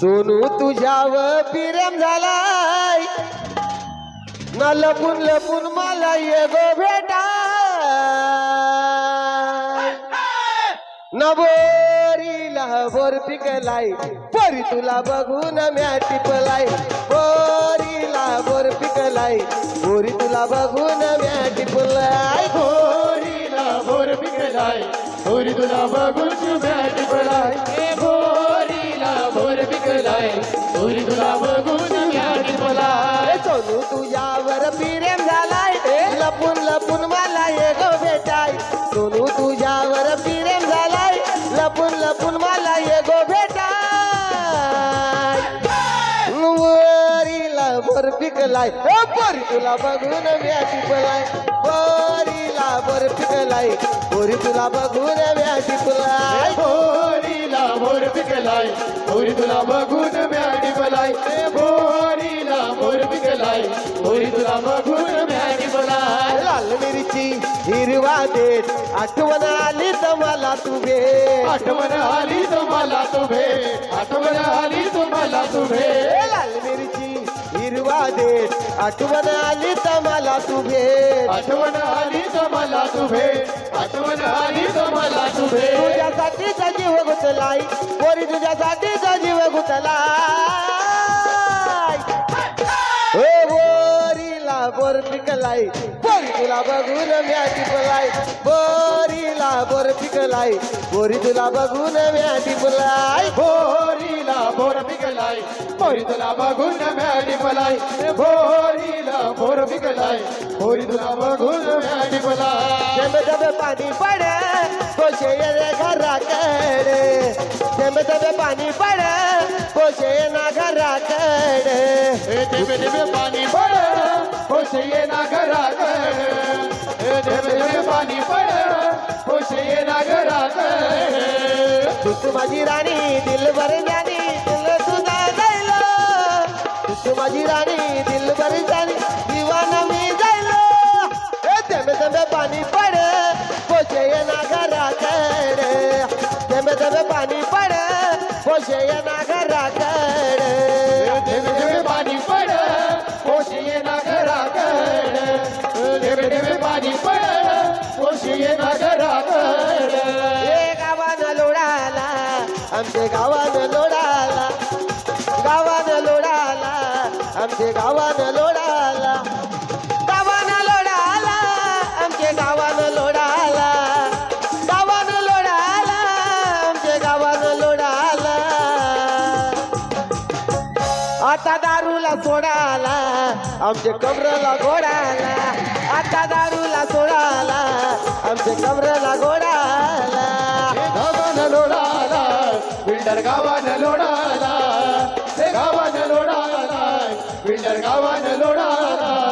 सोनू तुझ्यावर प्रेम झालाय. न लपून लपून मला ये गो बेटा न बोरीला बोर पिकलाय परी तुला बघून म्या टिपलाय. बोरीला बोर पिकलाय बोरी तुला बघून म्या टिपलाय. बोरीला बोर पिकलाय. भोरी तुला बघून शुभ्या पडाय. भोरीला भोर पिकलाय भोरी तुला बघून म्या पडाय. सोनू तुझ्यावर प्रेम झालाय. लपून लपून मला ये गो भेटाय. सोनू तुझ्यावर प्रेम झालाय. लपून लपून मला ये गो पिकलाय पोरी तुला बघून म्या टिपलाय पोरीला बर पिकलाय. पोरी तुला बघून म्या टिपलाय भोरीला भोर पिकलाय. भोरी तुला बघून म्या टिपलाय ए भोरीला भोर पिकलाय. भोरी तुला बघून म्या टिपलाय लाल मिरची हिरवा देत आठवण आली तर मला तू भेट. आठवण आली तुम्हाला तुभे आठवण आली तुम्हाला देत आठवण आली तर मला तू भेट. आठवण आली तुम्हाला तुभे आठवण आली तुम्हाला तुभे तुझ्यासाठी जीव गुतलाई पोरी तुझ्यासाठी जीव बोरीला बोर पिकलाई पोरी तुला बघून म्या टिपलाई बोरीला बोर पिकलाई पोरी तुला बघून म्या टिपलाई भोरीला भोर पिकलाय भोरी तुला बघून मॅडी पलाय. भोरीला भोर पिकलाय भोरी तुला बघून मॅडी पलाय. जब जब पाणी पड कोशे ये घराकडे. जब जब पाणी पड कोशे ना घराकडे. देवे देवे पाणी पड होशे ये ना घरात देवे देवे पाणी पड ये ना तू माझी राणी दिल भर माझी राणी दिल भर जाणी दिवाना मी जायलो. ए थेंबे थेंबे पाणी पड ये ना घराकडे थेंबे थेंबे पाणी पड ये ना घराकडे पाणी पड ना घरात देवे देवे पाणी पड होशे ये ना घरात हे गावानं लोढाला आमचे गावानं लोढाला गावानं लोढाला आमचे गावानं लोढाला गावानं लोढाला आमचे गावानं लोढाला आता दारूला सोडाला आमचे कमरला घोडाला. आता दारूला सोडाला आमचे कमरला घोडाला. गावानं लोढाला बिल्डर गावानं लोढाला हे गावानं लोढाला बिल्डर गावानं लोढाला